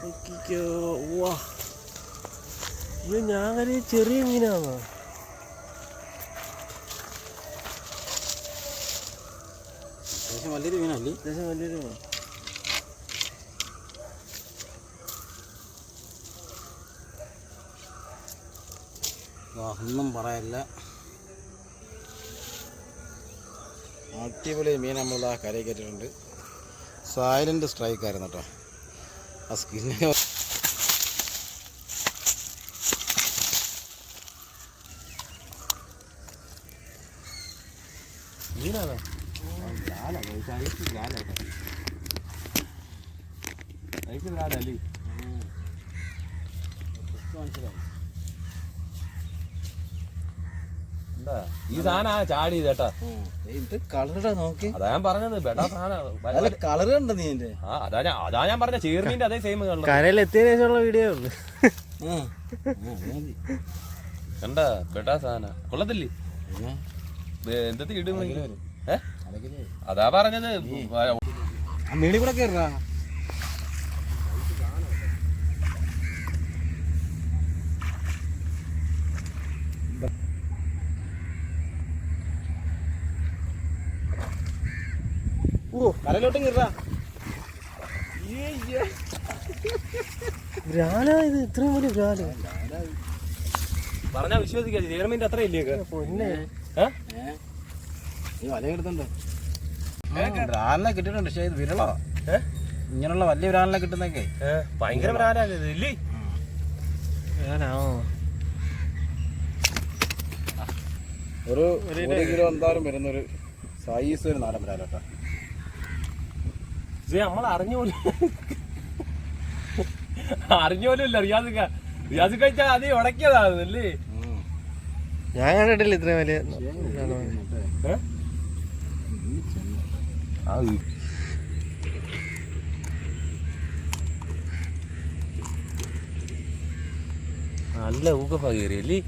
നോക്കിക്കോ വാ ഇത് ഞാൻ കരുതി ചെറിയ മീനാണോ അത്യാവശ്യം വലിയൊരു മീനല്ലേ അത്യാവശ്യം വലിയൊരു ഒന്നും പറയല്ല. അടിപൊളി മീൻ നമ്മൾ ആ കരയിൽ കയറ്റിയിട്ടുണ്ട് സൈലന്റ് സ്ട്രൈക്ക് ആയിരുന്നു കേട്ടോ ആ സ്കിന്നിന് മീനാണോ? അല്ലേ എന്താ? ഈ സാധന ചാടി ചേട്ടാ. ഇത് കളറിടാ നോക്കി. അതാ ഞാൻ പറഞ്ഞത് ബെടാ സാധന. നല്ല കളർ കണ്ടോ നീ എന്റെ ആ അതാ ഞാൻ അതാ ഞാൻ പറഞ്ഞ അതേ സെയിം ശേഷമുള്ള വീഡിയോ ഉള്ളു കണ്ട ബെടാ സാധന. കൊള്ളത്തില്ലേ? എന്തത്തി ഇടുന്നു ഏ? അതാ പറഞ്ഞത്. മേളി കൂടെ കയറാ ഓ കരയിലോട്ടും കയറാ ബ്രാല ഇത് ഇത്രയും വലിയ പറഞ്ഞാ വിശ്വസിക്കാതെ ചേർമീന്റെ അത്ര ഇല്ലേ പൊന്നെ. നീ വല എടുത്തുണ്ടോ ബ്രാലിനെ കിട്ടിയിട്ടുണ്ട് പക്ഷേ ഇത് വിരളോ? ഏ? ഇങ്ങനെയുള്ള വലിയ ബ്രാലിനെ കിട്ടുന്നൊക്കെ ഭയങ്കര ബ്രാലാണോ ഒരു ഒരു കിലോ എന്തായാലും വരുന്നൊരു സൈസ് ഒരു നാടൻ ബ്രാല കേട്ടോ ഇത് നമ്മൾ അറിഞ്ഞോലും അറിഞ്ഞോലും ഇല്ല റിയാസിക്ക റിയാസിക്ക വെച്ചാൽ അത് ഉടക്കിയതാണ് അല്ലേ ഞാൻ കണ്ടിട്ടില്ല ഇത്രയും വലിയ ഏ? ആ, ഈ- നല്ല ഊക്കപ്പ കയറി അല്ലേ